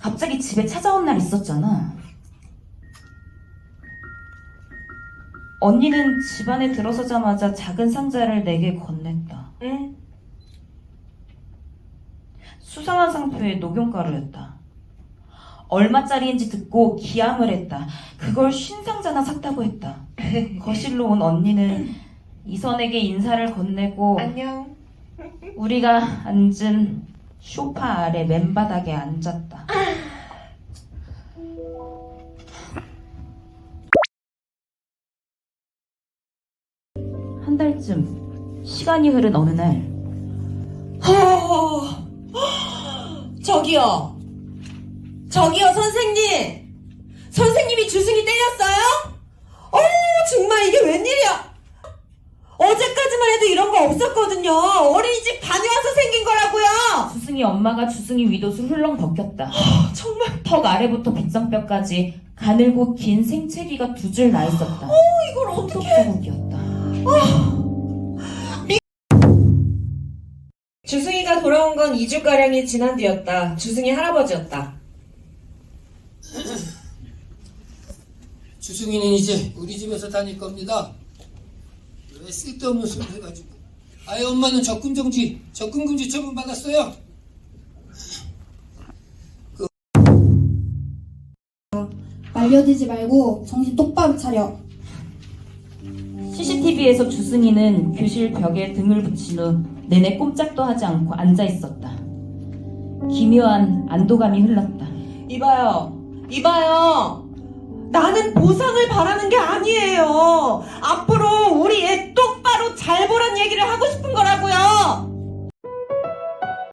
갑자기 집에 찾아온 날 있었잖아. 언니는 집안에 들어서자마자 작은 상자를 내게 건넸다. 응? 수상한 상표에 녹용가루였다. 얼마짜리인지 듣고 기함을 했다. 그걸 쉰 상자나 샀다고 했다. 거실로 온 언니는 이선에게 인사를 건네고 안녕. 우리가 앉은 소파 아래 맨바닥에 앉았다. 한 달쯤 시간이 흐른 어느 날 허... 저기요. 저기요, 선생님. 선생님이 주승이 때렸어요? 어, 정말 이게 웬일이야. 어제까지만 해도 이런 거 없었거든요. 어린이집 거라고요. 주승이 엄마가 주승이 윗옷을 훌렁 벗겼다. 정말 턱 아래부터 빗장뼈까지 가늘고 긴 생채기가 두 줄 나 있었다. 이걸 어떻게... 손톱자국이었다. 주승이가 돌아온 건 2주가량이 지난 뒤였다. 주승이 할아버지였다. 주승이는 이제 우리 집에서 다닐 겁니다. 왜 쓸데없는 소리 해가지고. 아예 엄마는 적금정지, 적금금지 처분 받았어요. 말려들지 말고 정신 똑바로 차려. CCTV에서 주승이는 교실 벽에 등을 붙인 후 내내 꼼짝도 하지 않고 앉아 있었다. 기묘한 안도감이 흘렀다. 이봐요. 이봐요. 나는 보상을 바라는 게 아니에요. 앞으로